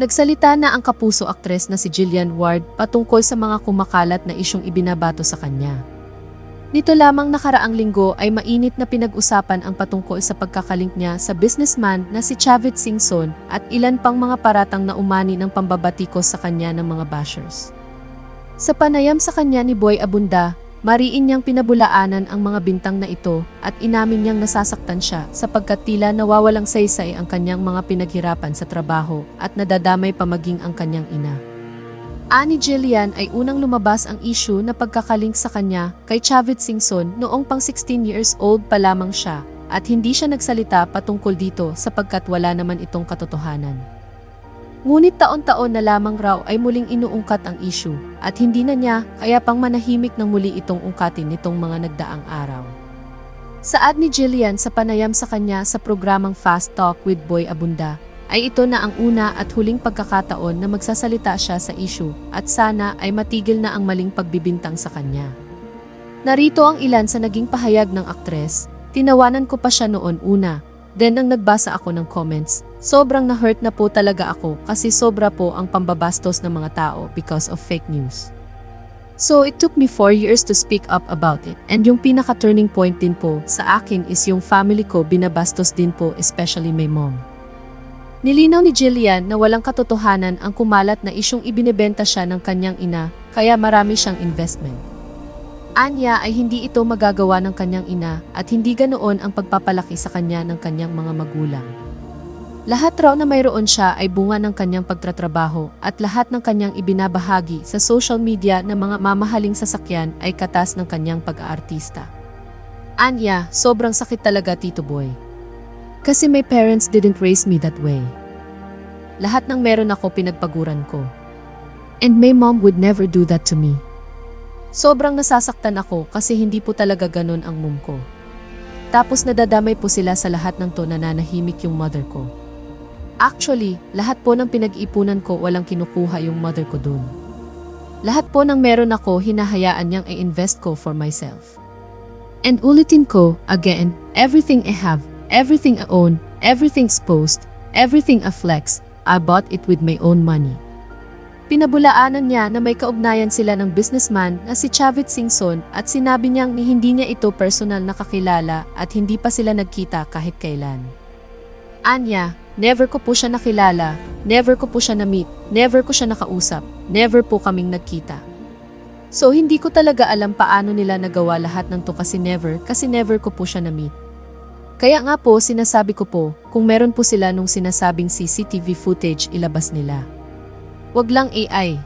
Nagsalita na ang kapuso aktres na si Jillian Ward patungkol sa mga kumakalat na isyong ibinabato sa kanya. Nito lamang nakaraang linggo ay mainit na pinag-usapan ang patungkol sa pagkakalink niya sa businessman na si Chavit Singson at ilan pang mga paratang na umani ng pambabatikos sa kanya ng mga bashers. Sa panayam sa kanya ni Boy Abunda, mariin niyang pinabulaanan ang mga bintang na ito at inamin niyang nasasaktan siya sapagkat tila nawawalang saysay ang kanyang mga pinaghirapan sa trabaho at nadadamay pa maging ang kanyang ina. Ani Jillian ay unang lumabas ang issue na pagkakalink sa kanya kay Chavit Singson noong pang 16 years old pa lamang siya at hindi siya nagsalita patungkol dito sapagkat wala naman itong katotohanan. Ngunit taon-taon na lamang raw ay muling inuungkat ang issue at hindi na niya kaya pang manahimik ng muli itong ungkatin nitong mga nagdaang araw. Saad ni Jillian sa panayam sa kanya sa programang Fast Talk with Boy Abunda, ay ito na ang una at huling pagkakataon na magsasalita siya sa issue at sana ay matigil na ang maling pagbibintang sa kanya. Narito ang ilan sa naging pahayag ng aktres, tinawanan ko pa siya noon una, then nang nagbasa ako ng comments, sobrang na-hurt na po talaga ako kasi sobra po ang pambabastos ng mga tao because of fake news. So it took me 4 years to speak up about it and yung pinaka-turning point din po sa akin is yung family ko binabastos din po especially my mom. Nilinaw ni Jillian na walang katotohanan ang kumalat na isyong ibinebenta siya ng kanyang ina, kaya marami siyang investment. Anya ay hindi ito magagawa ng kanyang ina at hindi ganoon ang pagpapalaki sa kanya ng kanyang mga magulang. Lahat raw na mayroon siya ay bunga ng kanyang pagtratrabaho at lahat ng kanyang ibinabahagi sa social media na mga mamahaling sasakyan ay katas ng kanyang pag-aartista. Anya, sobrang sakit talaga Tito Boy. Kasi my parents didn't raise me that way. Lahat ng meron ako pinagpaguran ko. And my mom would never do that to me. Sobrang nasasaktan ako kasi hindi po talaga ganun ang mom ko. Tapos nadadamay po sila sa lahat ng to na nanahimik yung mother ko. Actually, lahat po ng pinag-ipunan ko walang kinukuha yung mother ko dun. Lahat po ng meron ako hinahayaan niyang i-invest ko for myself. And ulitin ko, again, everything I have, everything I own, everything's post, everything I flex, I bought it with my own money. Pinabulaanan niya na may kaugnayan sila ng businessman na si Chavit Singson at sinabi niyang ni hindi niya ito personal na kakilala at hindi pa sila nagkita kahit kailan. Anya, never ko po siya nakilala, never ko po siya na-meet, never ko siya nakausap, never po kaming nagkita. So hindi ko talaga alam paano nila nagawa lahat ng to kasi never, kasi never ko po siya na-meet. Kaya nga po sinasabi ko po, kung meron po sila nung sinasabing CCTV footage ilabas nila. Wag lang AI,